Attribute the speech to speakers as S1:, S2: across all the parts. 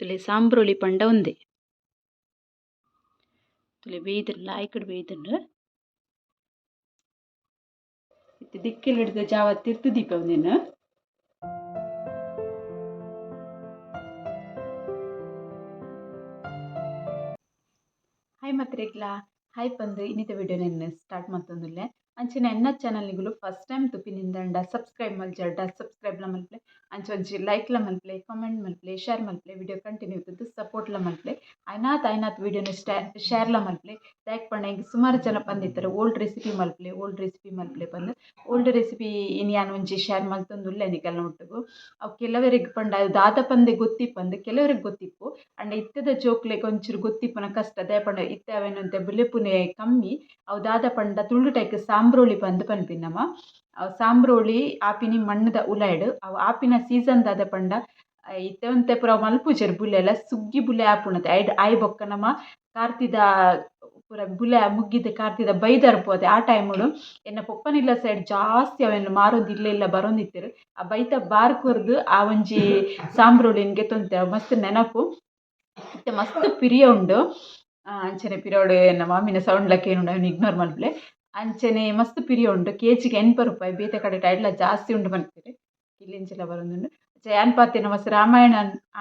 S1: ತುಲೆ ಸಾಂಬ್ರೊಳಿ ಪಂಡ ಉಂದೆ ತುಲೆ ಬೇಯ್ದುಂಡು ಲಾಯ್ಕುಡು ಬೇಯ್ದುಂಡು ಇತ್ತೆ ದಿಕ್ಕೆಲ್ ಹಿಡ್ದು ಜಾವ ತಿರ್ತು ದೀಪ ಉಂದೆನು ಹಾಯ್ ಮಾತ್ರೆಗ್ಲಾ. ಹಾಯ್ ಪಂದು, ಇನ್ನಿತ ವಿಡಿಯೋ ನೆನ್ನೆ ಸ್ಟಾರ್ಟ್ ಮಲ್ತೊಂದುಲ್ಲೆ ಅಂಚನೆ ಎನ್ನ ಚಾನಲ್ನಿಗುಲು ಫಸ್ಟ್ ಟೈಮ್ ತುಪಿನಿಂದಂಡ ಸಬ್ಸ್ಕ್ರೈಬ್ ಮಲ್ಜರ್ಡ ಅಂಚ ಒಂಜಿ ಲೈಕ್ಲ ಮಲ್ಪಲೆ ಕಾಮೆಂಟ್ ಮಲ್ಪಲೆ ಶೇರ್ ಮಲ್ಪಲೆ ವಿಡಿಯೋ ಕಂಟಿನ್ಯೂ ಇತ್ತದ್ದು ಸಪೋರ್ಟ್ಲ ಮಲ್ಪಲೆ ಐನಾತ್ ಐನಾತ್ ವಿಡಿಯೋನ ಲ ಮಲ್ಪಲೆ ಲೈಕ್ ಪಂಡ ಈಗ ಸುಮಾರು ಜನ ಪಂದಿತ್ತಾರೆ ಓಲ್ಡ್ ರೆಸಿಪಿ ಮಲ್ಪಲೆ ಓಲ್ಡ್ ರೆಸಿಪಿ ಮಲ್ಪಲೆ ಪಂದ್ ಓಲ್ಡ್ ರೆಸಿಪಿ ಇನ್ ಯಾನ್ ಒಂಜಿ ಶೇರ್ ಮಲ್ತೊಂದು ನಿಕಲ್ನ ಒಟ್ಟುಗು ಅವು ಕೆಲವರಿಗೆ ಪಂಡ ದಾದ ಪಂದೆ ಗೊತ್ತಿಪ್ಪಂದು ಕೆಲವರಿಗೆ ಗೊತ್ತಿಪ್ಪು, ಅಂಡ ಇತ್ತದ ಜೋಕ್ಲೆಗ್ ಒಂಚೂರು ಗೊತ್ತಿಪ್ಪನ ಕಷ್ಟ ದಯಪಂಡ ಇತ್ತೆ ಅವೇನಂತೆ ಬುಲೆಪುನೆ ಕಮ್ಮಿ, ಅವು ದಾದ ಪಂಡ ತುಳು ಟೈಕ್ ಸಾಂಬ್ರೋಳಿ ಪಂದ್ ಪನ್ಪಿನಮ ಅವು ಸಾಂಬ್ರೋಳಿ ಆಪಿನಿ ಮಣ್ಣದ ಉಲಾಯ್ಡ್. ಅವು ಆಪಿನ ಸೀಸನ್ ದಾದ ಪಂಡ ಇತ್ತೆ ಒಂತೆ ಪೂರ ಮಲ್ಪುಜೆರ್ ಬುಲೆಲ ಸುಗ್ಗಿ ಬುಲೆ ಆಪುಣತೆ ಐಡ್ ಆಯ್ ಬೊಕ್ಕ ನಮ ಕಾರ್ತಿದ, ಪೂರ ಬುಲೆ ಮುಗ್ಗಿದ ಕಾರ್ತಿದ ಬೈದರ್ ಪೋದೆ. ಆ ಟೈಮುಡು ಎನ್ನ ಪೊಪ್ಪನಿಲ್ಲ ಸೈಡ್ ಜಾಸ್ತಿ ಅವೆನ್ ಮಾರೊಂದು ಇಲ್ಲ ಇಲ್ಲ ಬರೊಂದಿತ್ತೆರ್. ಆ ಬೈತ ಬಾರ್ ಕೊರ್ದು ಆ ಒಂಜಿ ಸಾಂಬ್ರೋಳಿನ್ಗೆ ತೊಂತೆ. ಮಸ್ತ್ ನೆನಪು. ಇತ್ತೆ ಮಸ್ತ್ ಪಿರಿಯ ಉಂಡು. ಅಂಚನೆ ಪಿರವುಡು ಎನ್ನ ಮಾಮಿನ ಸೌಂಡ್ಲಕ ಏನುಂಡು ಅವನ್ ಇಗ್ನೋರ್ ಮಲ್ಪಲೆ. ಅಂಚನೆ ಮಸ್ತ್ ಪಿರಿಯ ಉಂಡು ಕೆಜಿಗೆ ಎನ್ಪ ರೂಪಾಯಿ, ಬೇತೆ ಕಡೆ ಐಟ್ಲ ಜಾಸ್ತಿ ಉಂಡು ಪನ್ಪೆರ್ ಇಲ್ಲಿಂಚೆಲ ಬರೊಂದುಂಡು. ಏನ್ ಪಾತೆನ ಮಸ್ತ್ ರಾಮಾಯಣ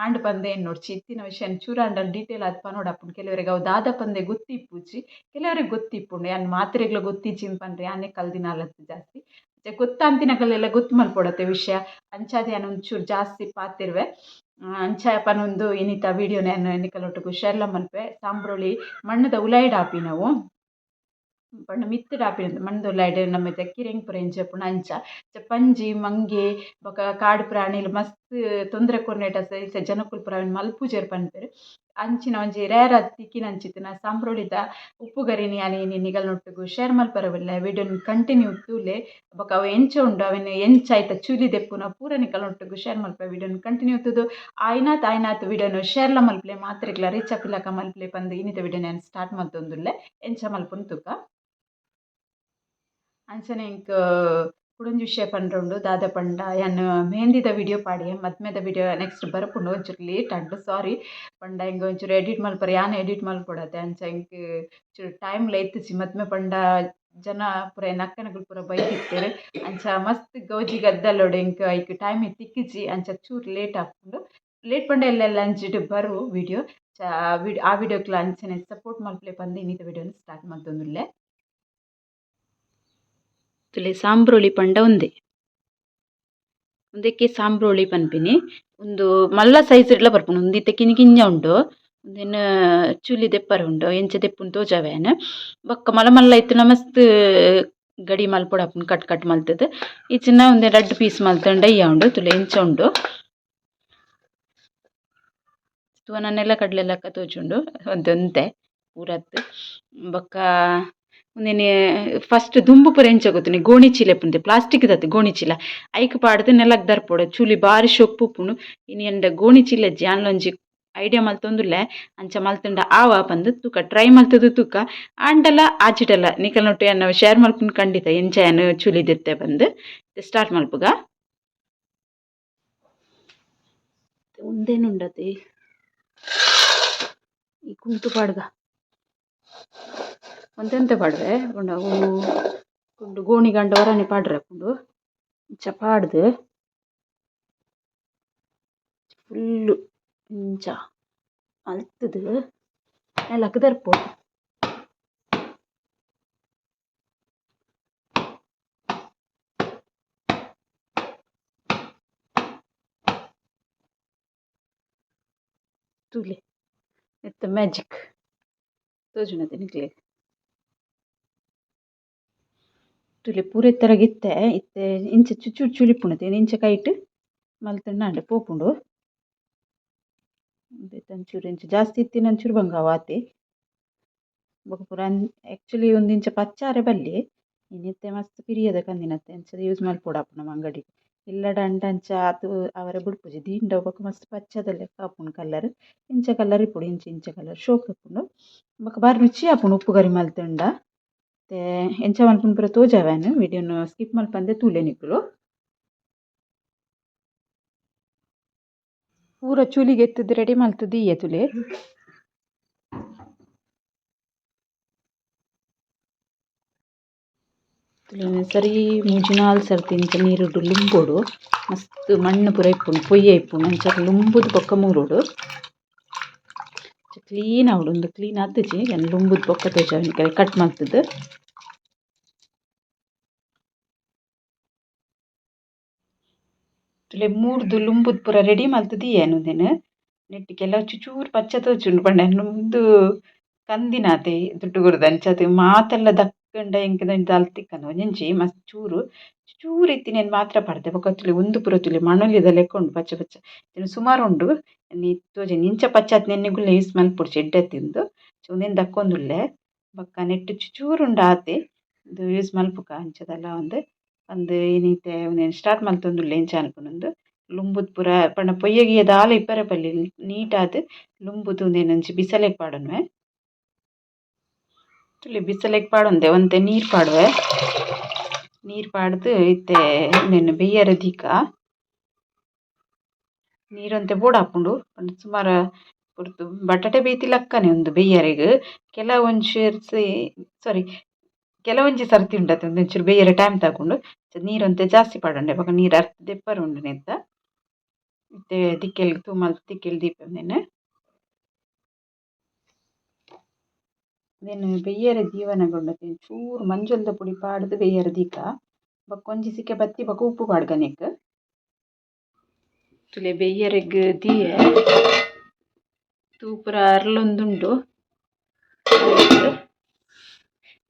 S1: ಆಂಡ್ ಪಂದೆ ನೋಡ್ಚಿ? ಇತ್ತಿನ ವಿಷಯನ್ ಚೂರ ಆಂಡಲ ಡೀಟೇಲ್ ಆದ್ ಪನೋಡು ಆಪುಂಡು ಕೆಲವರಿಗೆ ಅವು ದಾದ ಪಂದೆ ಗೊತ್ತಿಪ್ಪುಜಿ ಕೆಲವರಿಗೆ ಗೊತ್ತಿಪ್ಪುಂಡು. ಯಾನ್ ಮಾತ್ರೆಗ್ಲ ಗೊತ್ತಿಜ್ಜಿಂದ್ ಯಾನೇ ಯಾನೆ ಕಲ್ದಿನಾಲತ್ತ್ ಜಾಸ್ತಿ. ಗೊತ್ತಂತಿನಕಲೆಲ್ಲ ಗೊತ್ತು ಮಲ್ಪಡತ್ತೆ ವಿಷಯ. ಅಂಚಾದ ಯಾನ್ ಒಂಚೂರು ಜಾಸ್ತಿ ಪಾತೆರ್ವೆ. ಅಂಚ ಪನೊಂದು ಇನ್ನಿತ ವಿಡಿಯೋನ ಯಾನ್ ಎನ್ನಿಕಲೊಟ್ಟುಗು ಶೇರ್ಲ ಮಲ್ಪೆ ಸಾಂಬ್ರುಳಿ ಮಣ್ಣದ ಉಲಾಯ್ಡ್ ಆಪಿನವು ಪಂಡ ಮಿತ್ತುಡು ಆಪಿನಂತೆ ಮಣ್ಣದ ಉಲಾಯ್ಡ್ ನಮ್ಮತೆ ಕಿರೆಂಗ್ ಪೂರ ಎಂಚ ಆಪುಂಡು ಅಂಚ ಪಂಜಿ, ಮಂಗೆ, ಬೊಕ ಕಾಡು ಪ್ರಾಣಿಲ್ ಮಸ್ತ್ ತೊಂದರೆ ಕೊರ್ನೇಟ ಇತ್ತೆ ಜನೊಕುಲು ಪೂರ ಅವೆನ್ ಮಲ್ಪುಜೆರ್ ಪನ್ಪೆರ್. ಅಂಚಿನ ಒಂಜಿ ರೇರ್ ಆದ್ ತಿಕ್ಕಿನಂಚಿತ್ತಿನ ಉಪ್ಪು ಗರಿನಿ ಯಾನಿ ನಿಕಲ್ನೊಟ್ಟುಗು ಶೇರ್ ಮಲ್ಪರೆ ಉಲ್ಲೆ ವಿಡಿಯೋನ್ ಕಂಟಿನ್ಯೂ ತೂಲೆ ಬೊಕ ಅವು ಎಂಚ ಉಂಡು, ಅವೆನ್ ಎಂಚ ಐತ ಚೂಲಿ ದೆಪ್ಪುನ ಪೂರ ನಿಕಲ್ನೊಟ್ಟುಗು ಶೇರ್ ಮಲ್ಪ. ವಿಡಿಯೋನ್ ಕಂಟಿನ್ಯೂ ತೂದು ಆಯ್ನಾತ್ ಆಯ್ನಾತ್ ವಿಡಿಯೋನು ಶೇರ್ಲ ಮಲ್ಪಲೆ, ಮಾತ್ರೆಗ್ಲ, ರೀಚ್ ಆಪಿಲಕ ಮಲ್ಪಲೆ ಪಂದ್ ಇನ್ನಿತ ವಿಡಿಯೋನ ಯಾನ್ ಸ್ಟಾರ್ಟ್ ಮಲ್ತೊಂದುಲ್ಲೆ, ಎಂಚ ಮಲ್ಪುನ ತುಕ. ಅಂಚನೆ ಎಂಕ್ ಕುಡೊಂಜಿ ವಿಷಯ ಉಂಡು ದಾದ ಪಂಡ ಯಾನ್ ಮೆಹಂದಿದ ವಿಡಿಯೋ ಪಾಡ್ಯೆ ಮದ್ಮೆದ ವಿಡಿಯೋ ನೆಕ್ಸ್ಟ್ ಬರಪುಂಡು ಒಂಚೂರು ಲೇಟ್ ಆಂಡ್ ಸಾರಿ ಪಂಡ ಎಂಕ್ ಒಂಚೂರು ಎಡಿಟ್ ಮಲ್ಪರೆ ಯಾನ್ ಎಡಿಟ್ ಮಲ್ಪೊಡತೆ ಅಂಚ ಎಂಕ್ ಚೂರು ಟೈಮ್ ಇತ್ತಿಜಿ ಮದ್ಮೆ ಪಂಡ ಜನ ಪೂರ ನಕ್ಕನಗಳು ಪುರ ಬೈದಿತ್ತೆರ್ ಅಂಚ ಮಸ್ತ್ ಗೌಜಿ ಗದ್ದಲ್ಲೋಡು ಎಂಕ್ ಐಕ್ ಟೈಮ್ ತಿಕ್ಕಿಜಿ, ಅಂಚ ಚೂರು ಲೇಟ್ ಆಪುಂಡು. ಲೇಟ್ ಪಂಡ ಎಲ್ಲ ಅಂಚಿಟ್ಟು ಬರು ವಿಡಿಯೋ. ಆ ವಿಡಿಯೋಕ್ಲ ಅಂಚನೆ ಸಪೋರ್ಟ್ ಮಲ್ಪಲೆ ಪಂದ್ ಇನ್ನಿತ ವಿಡಿಯೋನ ಸ್ಟಾರ್ಟ್ ಮಲ್ತೊಂದುಲ್ಲೆ ತುಲೆ ಸಾಂಬ್ರೋಳಿ ಪಂಡ ಉಂದೆ ಉಂದೆಕೆ ಸಾಂಬ್ರೊಳಿ ಪನ್ಪಿನಿ. ಉಂದು ಮಲ್ಲ ಸೈಜ್ಡ್ಲ ಬರ್ಪುಂಡು ಉಂದು ಇತ್ತೆ ಕಿಂಜ ಉಂಡು. ಉಂದೆನ್ ಚೂಲಿ ದೆಪ್ಪರ ಉಂಡು. ಎಂಚ ದೆಪ್ಪುಂಡು ತೋಜಾವೆನ್ ಬೊಕ್ಕ ಮಲ್ಲ ಮಲ್ಲ ಇತ್ತ್ಂಡ ಮಸ್ತ್ ಗಡಿ ಮಲ್ಪೊಡಾಪುಂಡು ಕಟ್ ಕಟ್ ಮಲ್ತುದು. ಇಜ್ಜಿಂಡ ಉಂದು ರೆಡ್ ಪೀಸ್ ಮಲ್ತುಂಡು ಎಯ್ಯ ಉಂಡು. ತುಲೆ ಇಂಚ ಉಂಡು. ತೂವನ ನೆಲಕಡ್ಲೆ ಲಕ ತೋಜುಂಡು. ಒಂತೆ ಪೂರತ್ತು ಬೊಕ್ಕ ಉಂದೆನ್ ಫಸ್ಟ್ ದುಂಬು ಪೂರ ಎಂಚ ಗೊತ್ತುಂಡ ಗೋಣಿ ಚೀಲ ಉಪ್ಪುಂಡು ಪ್ಲಾಸ್ಟಿಕ್ ದತ್ ಗೋಣಿ ಚೀಲ ಐಕ್ ಪಾಡ್ದ್ ನೆಲಕ್ ದರ್ಪೊಡು ಚೂಲಿ ಬಾರಿ ಶೊಪ್ಪು ಉಪ್ಪುಂಡು ಇನಿ ಎನ್ನ್ ಗೋಣಿ ಚೀಲ ಇಜ್ಜಿ ಯಾನ್ಲ ಒಂಜಿ ಐಡಿಯಾ ಮಲ್ತೊಂದುಲ್ಲೆ ಅಂಚ ಮಲ್ತುಂಡ ಆವ ಪಂದ್ ತುಕ ಟ್ರೈ ಮಲ್ತುದು ತುಕ ಆಂಡಲ ಆಜಿಡಲ ನಿಕಲ್ನೊಟ್ಟು ಯಾನ್ ಶೇರ್ ಮಲ್ಪುಂಡು ಖಂಡಿತ ಎಂಚ ಯಾನ್ ಚೂಲಿ ದೆತ್ತೆ ಪಂದ್ ಸ್ಟಾರ್ಟ್ ಮಲ್ಪುಗ ಉಂದೆನ್ ಉಂಡತೆ ಈ ಕುಂಟು ಪಾಡ್ದ ಒಂತೆಂತೆ ಪಾಡ್ರೆ ಪಂಡ ಅವು ಕುಂಡು ಗೋಣಿ ಗಂಡ ಒರನೆ ಪಾಡ್ರೆ ಆಪುಂಡು ಇಂಚ ಪಾಡ್ದ್. ಫುಲ್ಲು ಇಂಚ ಮಲ್ತುದು ನೆಲಕ್ ದರ್ಪೊಡು ತುಲೆ. ನೆತ್ತ ಮ್ಯಾಜಿಕ್. ತೋಜುಂಡತೆ ನಿಕ್ಲೆಗ್. ತುಲೆ ಪೂರ ಇತ್ತೆರಗ್ ಇತ್ತೆ, ಇಂಚ ಚೂಚೂರು ಚೂಲಿಪ್ಪುಂಡತೆ ಇಂಚ ಕೈಟ್ ಮಲ್ತುಂಡ ಆಂಡ ಪೋಪುಂಡು. ಒಂಚೂರು ಇಂಚ. ಜಾಸ್ತಿ ಇತ್ತಿನ ಒಂಚೂರು ಬಂಗ ವಾತೆ ಬೊಕ ಪೂರ ಆ್ಯಕ್ಚುಲಿ ಒಂದಿಂಚ ಪಚ್ಚಾರೆ ಬಲ್ಲೆ. ಇನ್ನಿತ್ತೆ ಮಸ್ತ್ ಪಿರಿಯದ ಕಂದಿನತ್ತೆ. ಅಂಚಾದ್ ಯೂಸ್ ಮಲ್ಪೊಡು ನಮ ಅಂಗಡಿಗ್ ಇಲ್ಲಡ ಅಂಡ ಅಂಚ ಆತ್ ಅವರೆ ಬುಡ್ಪುಜಿ. ದೀಂಡ ಬೊಕ ಮಸ್ತ್ ಪಚ್ಚದ ಲೆಕ ಆಪುಂಡು ಕಲರ್ ಇಂಚ ಕಲರ್ ಇಪ್ಪುಡು, ಇಂಚ ಇಂಚ ಕಲರ್ ಶೋಕ್ ಇಪ್ಪುಂಡು ಬೊಕ ಬಾರಿ ರುಚಿ ಆಪುಂಡು ಉಪ್ಪು ಗರಿ ಮಲ್ತುಂಡ. ಮತ್ತೆ ಎಂಚ ಮಲ್ಪುಂಡು ಪೂರ ತೋಜಾವೆನ್ ವಿಡಿಯೋನು ಸ್ಕಿಪ್ ಮಲ್ಪಂದೆ ತೂಲೆ ನಿಕುಲು ಪೂರ ಚೂಲಿಗೆ ಎತ್ತದು ರೆಡಿ ಮಲ್ತದ್ದು ಈ ತುಲೆ ತುಲೆ ಸರಿ ಮುಜಿನಾಲ್ ಸರ್ತಿ ಇಂಚ ನೀರುಡು ಲುಂಬೋಡು. ಮಸ್ತ್ ಮಣ್ಣು ಪೂರ ಇಪ್ಪುಂಡು, ಪೊಯ್ಯ ಇಪ್ಪುಂಡು ಅಂಚಾದ್ ಲುಂಬುದು ಬೊಕ್ಕ ಮೂರೋಡು. ಕ್ಲೀನ್ ಆವಡು ಉಂದು ಕ್ಲೀನ್ ಆತುಜಿ ಎನ್ನ ಲುಂಬುದು ಬೊಕ್ಕ ತೋಜಾವನಿಕೆ ಕಟ್ ಮಲ್ತುದು ತುಲೆ ಮೂರ್ದು ಲುಂಬುದ ಪೂರ ರೆಡಿ ಮಲ್ತುದು ಏನು ಉಂದೆನ್ ನೆಟ್ ಕೆಲವು ಚೂರು ಪಚ್ಚ ತೋಜುಂಡು ಪಂಡ ಉಂದು ಕಂದಿನಾತೆ ದುಟ್ಟುಗುರ್ದು ಅಂಚಾದ್ ಮಾತೆಲ್ಲ ದಕ್ಕಂಡ ಎಂಕಲ್ನ ದಾಲ್ತಿಕ್ಕಂದು ಒಂಜಿ ಮಸ್ತ್ ಚೂರು ಚೂರು ಇತ್ತಿನ ಮಾತ್ರ ಪಾಡ್ದೆ. ಬೊಕ ತುಲೆ ಉಂದು ಪೂರ ತುಲೆ ಮಣಲಿದ ಲೆಕ್ಕ ಉಂಡು ಪಚ್ಚ. ಪಚ್ಚ ಸುಮಾರು ಉಂಡು. ನೀ ತೋಜನಿ ಇಂಚ ಪಚ್ಚ ನೆನ್ನೆಗುಲ್ಲ ಯೂಸ್ ಮಲ್ಪುಡು ಚೆಡ್ಡೆತ್ತಿಂದು ಉಂದೆನ್ ದಕ್ಕೊಂದುಲ್ಲೆ. ಬೊಕ್ಕ ನೆಟ್ ಚೂರು ಉಂಡು ಆತೆ. ಇದು ಯೂಸ್ ಮಲ್ಪುಗ ಅಂಚದಲ್ಲ ಒಂದ್. ಅಂದ್ ಏನೈತೆ ಉಂದೆನ್ ಸ್ಟಾರ್ಟ್ ಮಲ್ತೊಂದುಲ್ಲೆ ಎಂಚ ಅನ್ಪುನೊಂದು ಲುಂಬುದ್ ಪೂರ ಪಂಡ ಪೊಯ್ಯ ಗಿಯ್ಯ ದಾಲ ಇಪ್ಪರೆ ಬಲ್ಲಿ ನೀಟ್ ಆದ್ ಲುಂಬುದು ಉಂದೆನ್ ಒಂಜಿ ಬಿಸಲೆಗ್ ಪಾಡೊಂದೆ ಒಂತೆ ನೀರ್ ಪಾಡುವೆ. ನೀರ್ ಪಾಡ್ದ್ ಇತ್ತೆ ಉಂದೆನ್ ಬೆಯ್ಯರೆ ದೀಕ. ನೀರ್ ಒಂತೆ ಬೋಡಾಪುಂಡು ಪಂಡ ಸುಮಾರ್ ಪುರ್ತು ಬಟಾಟೆ ಬೇಯ್ತಿಲಕ್ಕನೆ ಉಂದು ಬೆಯ್ಯರೆಗ್. ಕೆಲವೊಂಜಿ ಸಾರಿ ಕೆಲವೊಂಜಿ ಸರ್ತಿ ಉಂಡತೆ ಒಂದೊಂಚೂರು ಬೆಯ್ಯರೆ ಟೈಮ್ ತಗೊಂಡು ನೀರ್ ಒಂತೆ ಜಾಸ್ತಿ ಪಾಡೊಂಡೆ ಬೊಕ ನೀರ್ ಅರ್ದ್ ದೆಪ್ಪರೆ ಉಂಡು ನೆತ್ತ. ಇತ್ತೆ ದಿಕ್ಕೆಲ್ ತೂಮಲ್ ತಿಕ್ಕೆಲ್ ದೀಪುಂದೆನ್ ಉಂದೆನ್ ಬೆಯ್ಯರೆ ದೀವನಗೊಂಡತೆ ಚೂರು ಮಂಜೊಲ್ದ ಪುಡಿ ಪಾಡ್ದ್ ಬೆಯ್ಯರೆ ದೀಕ ಬಕ್ಕೊಂಜಿ ಸಿಕ್ಕೆ ಬತ್ತಿ ಬೊಕ ಉಪ್ಪು ಪಾಡ್ಗ ನೆಕ್ ತುಲೆ ಬೆಯ್ಯರೆಗ್ ದೀಯೆ. ತೂಪುರ ಅರ್ಲೊಂದುಂಡು.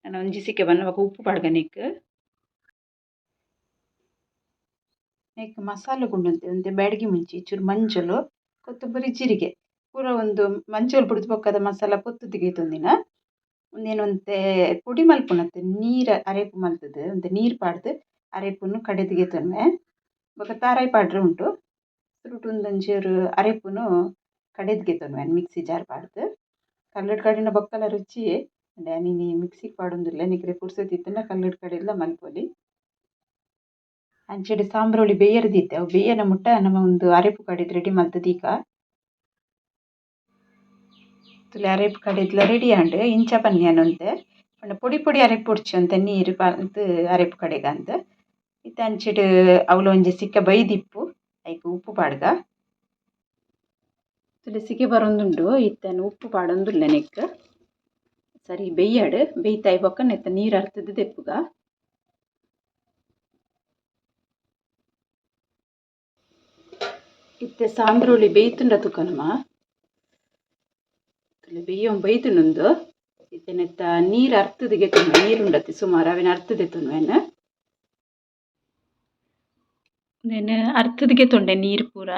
S1: ನಾನು ಒಂಜಿ ಸಿಕ್ಕೆ ಬನ್ನ ಬೊಕ ಉಪ್ಪು ಪಾಡ್ಗ ನೆಕ್ ಮಸಾಲ ಗುಂಡಂತೆ ಒಂತೆ ಬ್ಯಾಡಗಿ ಮುಂಚಿ ಚೂರು ಮಂಜಲು ಕೊತ್ತಂಬರಿ ಜೀರಿಗೆ. ಪೂರ ಒಂದು ಮಂಜೊಲ್ ಬಿಡಿದು ಬೊಕ್ಕದ ಮಸಾಲ ಪೊತ್ತು ತೆಗೆತೊಂದಿನ ಉಂದೆನ್ ಒಂತೆ ಪುಡಿ ಮಲ್ಪುನತೆ ನೀರ್ ಅರೆಪು ಮಲ್ತುದು ಒಂತೆ ನೀರ್ ಪಾಡ್ದ್ ಅರೆಪುನು ಕಡೆದಿಗೆ ದೀತೊನ್ವೆ ಬೊಕ ತಾರಾಯಿ ಪಾಡ್ರೆ ಉಂಟು. ಸುರುಟ್ ಉಂದೊಂಚೂರು ಅರೆಪುನು ಕಡೆದ್ಗೆ ದೀತೊನ್ವೆ ಮಿಕ್ಸಿ ಜಾರ್ ಪಾಡ್ದ್. ಕಲ್ಲುಡು ಕಡೆನ ಬೊಕ್ಕಲ ರುಚಿ. ಅಂಡ ಮಿಕ್ಸಿಗ್ ಪಾಡೊಂದುಲ್ಲೆ ನಿಕುಲು ಪುರ್ಸೊತ್ ಇತ್ತಂಡ ಕಲ್ಲುಡು ಕಡೆಲ ಮಲ್ಪೊಲಿ. ಅಂಚೆಡೆ ಸಾಂಬ್ರೊಳಿ ಬೆಯ್ಯರೆ ದೀತೆ ಅವು ಬೇಯನ ಮುಟ್ಟ ನಮ ಉಂದು ಅರೆಪು ಕಡೆದ್ ರೆಡಿ ಮಲ್ತ್ ದೀಕ ಅರೆಪು ಕಡೆದ್ಲ ರೆಡಿ ಆಂಡ್ ಇಂಚ ಪನ್ನ್ಯಾನ್ ಒಂತೆ ಪಂಡ ಪೊಡಿ ಪೊಡಿ ಅರೆಪು ಪುಡ್ಚಿ ಒಂತೆ ನೀರ್ ಪಾರ್ದ್ ಅರೆಪ್ ಕಡೆಗ ಅಂದ್ ಇತ್ತೆ ಅಂಚಿಡ್ ಅವ್ಲು ಸಿಕ್ಕ ಬೈದಿಪ್ಪು. ಐಕ್ ಉಪ್ಪು ಪಾಡ್ಗ. ತುಲೆ ಸಿಗೆ ಬರೊಂದುಂಡು. ಇತ್ತೆನ್ ಉಪ್ಪು ಪಾಡೊಂದುಲ್ಲೆ ನೆಕ್ಕ್. ಸರಿ ಬೇಯ್ಯಾಡು ಬೇಯ್ತಾಯಿ ಬೊಕ್ಕ ನೆತ್ತ ನೀರ್ ಅರ್ತದ ದೆಪ್ಪುಗ. ಇತ್ತೆ ಸಾಂಬ್ರೊಳಿ ಬೇಯ್ತುಂಡ ತುಕ ನಮ ತುಲೆ ಬೆಯ್ಯೊನ್ ಇತ್ತೆನೆತ್ತ ಇತ್ತೆ ನೆತ್ತ ನೀರ್ ಅರ್ತದ್ ದೆತೊನ್ವೆ ನೀರ್ ಉಂಡತೆ ಸುಮಾರ್ ಅವೆನ್ ಅರ್ತದ್ ದೆತೊನ್ವೆನ್ ಉಂದೆನ್ ಅರ್ತದ್ ದೆತೊಂಡೆ ನೀರ್ ಪೂರ.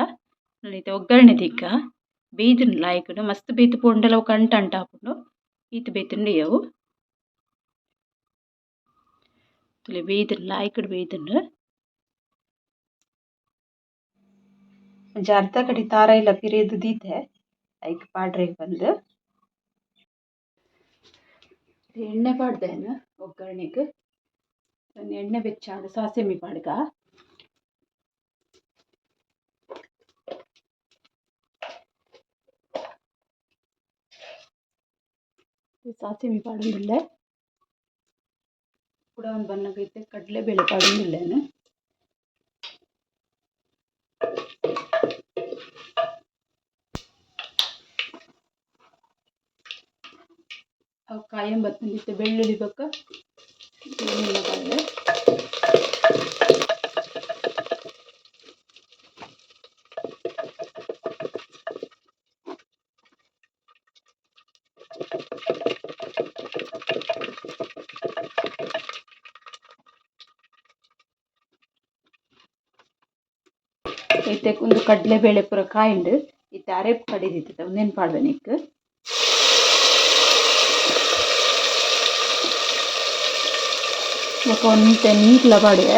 S1: ನೆಕ್ಸ್ಟ್ ಒಗ್ಗರಣೆ ದಿಕ್ಕ ಬೇಯ್ದುಂಡು ಲಾಯ್ಕುಡು, ಮಸ್ತ್ ಬೇಯ್ತ್ ಪೋಂಡಲ ಅವು ಕಂಟ ಅಂಟ ಆಪುಂಡು ಈತ್ ಬೇಯ್ತುಂಡು ಏವು ತುಲೆ ಬೇಯ್ದುಂಡು ಲಾಯ್ಕುಡು ಒಂಜಿ ಅರ್ಧ ಕಡಿ ತಾರಾಯಿಲ ಪಿರೆದ್ ದೀತೆ. ಐಕ್ ಪಾಡ್ರೆಗ್ ಬಂದ್. ಎಣ್ಣೆ ಪಾಡ್ದೆನ್ ಒಗ್ಗರಣೆಗ್? ಎಣ್ಣೆ ಬೆಚ್ಚಾಂಡ್ ಸಾಸಿಮಿ ಪಾಡ್ಗ. ಸಾಸಿಮಿ ಪಾಡೊಂದುಲ್ಲೆ ಕೂಡ ಒಂದು ಬಣ್ಣಗೈತೆ ಕಡ್ಲೆ ಬೇಳೆ ಪಾಡೊಂದುಲ್ಲೆನ್ ಅವು ಕಾಯೆಂಬ ಬತ್ತುಂಡು ಇತ್ತೆ ಬೆಳ್ಳುಳ್ಳಿ ಬೊಕ ಏನೆಲ್ಲ ಪಾಡ್ದೆ ಇತ್ತೆ ಉಂದು ಕಡ್ಲೆ ಬೇಳೆ ಪೂರ ಕಾಯಿಂಡ್. ಇತ್ತೆ ಅರೆಪ್ ಕಡಿದಿತ್ತು ನೆನ್ಪಾಡ್ದೆ ಉಂದೆನ್ ఒక వన్ టెన్ ಲಬಾಡಿಗೆ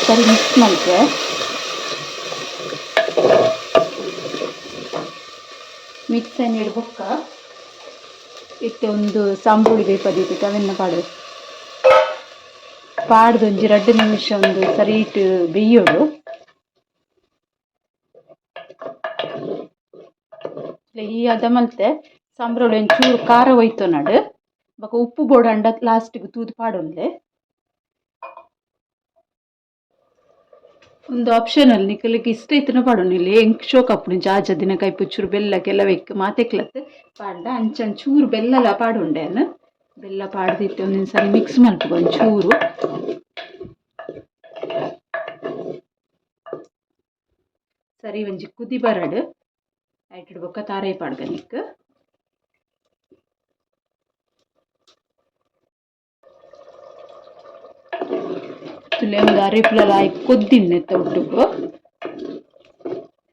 S1: ಸರಿ ಮಿಕ್ಸ್ ಮಾಡಿದೆ ಮಿಕ್ಸ್ ಏನು ಇಡ್ಬೊಕ್ಕ ಇತ್ತೆ ಒಂದು ಸಾಂಬೂಳಿ ಬೇಪದೀತಿ ಅವೆಲ್ಲ ಪಾಡು ಪಾಡ್ದು ಒಂದು ಎರಡು ನಿಮಿಷ ಒಂದು ಸರಿ ಇಟ್ಟು ಬೇಯೋಡು ಈ ಅದ ಮಲ್ತೆ ಸಾಂಬ್ರೋಳಿ ಒಂಚೂರು ಖಾರ ಹೋಯ್ತು ನಾಡು ಬೊಕ ಉಪ್ಪು ಬೋಡಾಂಡ ಲಾಸ್ಟಿಗ್ ತೂದು ಪಾಡೊಂದೆ ಒಂದು ಆಪ್ಷನಲ್ ನಿಕಲಿಗೆ ಇಷ್ಟ ಇತ್ತನ ಪಾಡೊಂದಿಲ್ಲ ಎಂಕ್ ಶೋಕ್ ಅಪ್ಪುಂಡು ಜಾಜ ದಿನಕಾಯಿ ಪುಚ್ಚೂರು ಬೆಲ್ಲ ಕೆಲವೆಕ್ ಮಾತೆಕ್ಲತ್ ಪಾಡ್ದ. ಅಂಚನ್ ಚೂರು ಬೆಲ್ಲಲ ಪಾಡುಂಡೆ ಅನ್ನ ಬೆಲ್ಲ ಪಾಡ್ದಿತ್ತೆ ಒಂದೊಂದು ಸರಿ ಮಿಕ್ಸ್ ಮಾಡ್ಬೇಕು ಒಂದು ಚೂರು. ಸರಿ ಒಂಜಿ ಕುದಿ ಬರಡ್. ಬೊಕ್ಕ ತಾರೈ ಪಾಡ್ದ ನಿಕ್. ಅರೆಪ್ಲಲ ಆಯ್ ಕೊದ್ದಿನ್ನೆತ್ತ ನಮ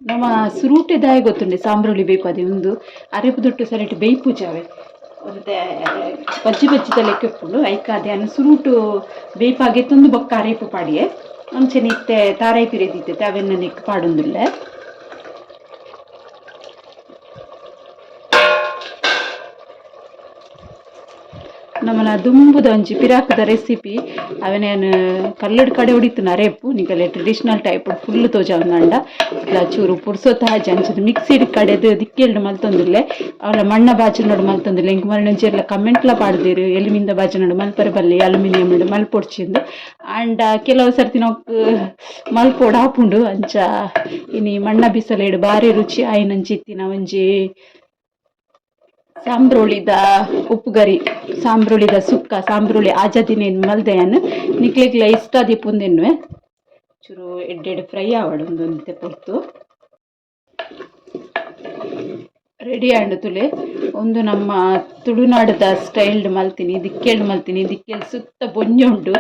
S1: ನಮ್ಮ ಸುರೂಟೆ ದಾಯ ಗೊತ್ತುಂಡೆ ಸಾಂಬ್ರುಳಿ ಬೇಕು ಅದೇ ಒಂದು ಅರೆಪು ದೊಟ್ಟು ಸರಿಟ್ ಬೇಯ್ಪುಜಾವೆ. ಮತ್ತೆ ಬಜ್ಜಿ ಬಜ್ಜಿ ತಲೆ ಕೆಪ್ಪುಂಡು ಐಕ ಅದೇ ಅನ್ನ ಸುರುಟು ತುಂದು ಬೊಕ್ಕ ಅರೆಪು ಪಾಡಿಯೆ. ಅಂಚನೆ ಇತ್ತೆ ತಾರಾಯಿ ಪಿರೆದಿತ್ತೆ ಅವೆನ್ನ ನೆಕ್ ಪಾಡೊಂದುಲ್ಲೆ. ನಮ್ಮನ ದುಂಬುದ ಒಂಜಿ ಪಿರಾಕದ ರೆಸಿಪಿ ಅವನೇನು ಕಲ್ಲಡ್ ಕಡೆ ಹೊಡಿತು ನರೇಪು ನಿಕಲೆ ಟ್ರೆಡಿಷನಲ್ ಟೈಪ್ ಫುಲ್ ತೋಜಾವಂದಂಡ ಇಲ್ಲ ಚೂರು ಪುರ್ಸೊತ್ತ ಹಾಜಿ, ಅಂಚದ ಮಿಕ್ಸಿಡ್ ಕಡೆದು ದಿಕ್ಕೆಲ್ಡು ಮಲ್ತೊಂದುಲ್ಲೆ ಅವಳ ಮಣ್ಣ ಬಾಜಿನೋಡು ಮಲ್ತೊಂದುಲ್ಲೆ ಇಂಕ ಎಲ್ಲ ಕಮೆಂಟ್ಲ ಪಾಡ್ದೀರು. ಬಾಜು ನೋಡು ಮಲ್ಪರ ಬಲ್ಲಿ, ಅಲ್ಯೂಮಿನಿಯಂ ಮಲ್ಪೊಡ್ಚಿಂದು ಆಂಡ ಕೆಲವು ಸರ್ತಿ ನಾವು ಮಲ್ಪೋಡು ಆಪುಂಡು ಅಂಚ. ಇನಿ ಮಣ್ಣ ಬಿಸಲೇಡು ಬಾರಿ ರುಚಿ. ಆಯ್ನಂಚಿತ್ತಿನ ಒಂಜಿ ಸಾಂಬ್ರೋಳಿದ ಉಪ್ಪುಗರಿ, ಸಾಂಬ್ರುಳಿದ ಸುಕ್ಕ, ಸಾಂಬ್ರುಳಿ ಮಲ್ದೆ ಅನ್ನು ನಿಕ್ಲಿಗ್ಲ ಇಷ್ಟ ದೀಪುಂದಿನ್ವೆ ಚೂರು ಎಡ್ಡೆಡ್ ಫ್ರೈ ಆವಡು ಒಂದೊಂದು ಪೊರ್ತು ರೆಡಿ ಆಂಡ್ ತುಲೆ, ಒಂದು ನಮ್ಮ ತುಳುನಾಡದ ಸ್ಟೈಲ್ಡ್ ಮಲ್ತೀನಿ ದಿಕ್ಕೆಲ್ಡ್ ಮಲ್ತೀನಿ, ದಿಕ್ಕೆಲ್ ಸುತ್ತ ಬೊಂಜ ಉಂಡು,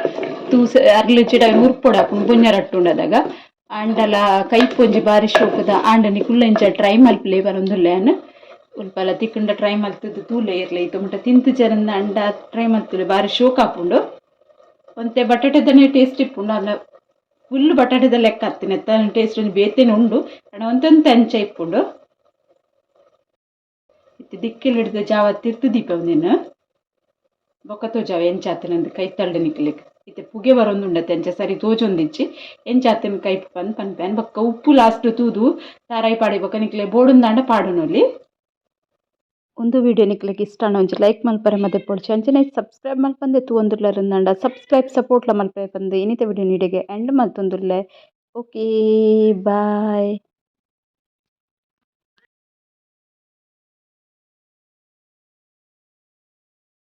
S1: ತೂಸ ಅರ್ಲು ಚಿಡ ಆಪುಂಡು ಬೊಂಜ ರಟ್ಟುಂಡದಾಗ ಆಂಡಲ ಕೈಪೊಂಜಿ ಬಾರಿ ಶೋಕದ ಆಂಡನಿ ಇಂಚ ಟ್ರೈ ಮಲ್ಪಲೆ ಬರೊಂದುಲ್ಲೆನ್ ಉಲ್ಪಲ ತಿಕ್ಕುಂಡ ಟ್ರೈ ಮಲ್ತುದು ತೂಲ ಇರ್ಲ ಇತ್ತು ಮುಟ್ಟ ತಿಂತು ಜರಂದ ಅಂಡ ಟ್ರೈ ಮಲ್ತಿಲ್ಲ ಬಾರಿ ಶೋಕ್ ಆಪುಂಡು ಒಂತೆ ಬಟಾಟೆದನೆ ಟೇಸ್ಟ್ ಇಪ್ಪುಂಡು. ಅದನ್ನ ಫುಲ್ ಬಟಾಟೆದ ಲೆಕ್ಕ ಹತ್ತಿನ ಎತ್ತ ಟೇಸ್ಟ್ ಬೇತೇನೆ ಉಂಡು. ಕಣ ಒಂದೊಂದು ಅಂಚ ಇಪ್ಪುಂಡು. ಇತ್ತು ದಿಕ್ಕಲ್ಲಿ ಹಿಡಿದ ಜಾವ ತಿರ್ತು ದೀಪ ಒಂದಿನ ಬೊಕ್ಕ ತೋಜಾವ ಎಂಚಾತನಂದು ಕೈ ತಳ್ಳು ನಿಕ್ಲಿಕ್ಕೆ ಇತ್ತೆ ಪುಗೆ ಬರೊಂದುಂಡತೆ ಎಂಚ ಸರಿ ತೋಜೊಂದಿಚ್ಚಿ ಎಂಚಾತನ ಕೈ ಪನ್ ಪನ್ಪೆನ್ ಬೊಕ್ಕ ಉಪ್ಪು ಲಾಸ್ಟ್ ತೂದು. ತಾರಾಯಿ ಪಾಡಿ ಬೊಕ್ಕ ನಿಕ್ಲೆ ಬೋಡುಂದಾಂಡ ಪಾಡುನೊಲಿ. ಒಂದು ವಿಡಿಯೋ ನಿಕ್ಲೆಗ್ ಇಷ್ಟ ಒಂಜಿ ಲೈಕ್ ಮಲ್ಪರೆ, ಮತ್ತೆ ಪೊಡ್ಚಿ. ಅಂಚನೆ ಸಬ್ಸ್ಕ್ರೈಬ್ ಮಲ್ಪಂದೆ ನಂಡ. ಸಬ್ಸ್ಕ್ರೈಬ್ ಸಪೋರ್ಟ್ಲ ಮಲ್ಪರೆ ಪಂದ್ ಇನಿತ ವಿಡಿಯೋ ನೀಡೆಗೆ ಎಂಡ್ ಮಲ್ತೊಂದುಲ್ಲೆ ಓಕೆ ಬಾಯ್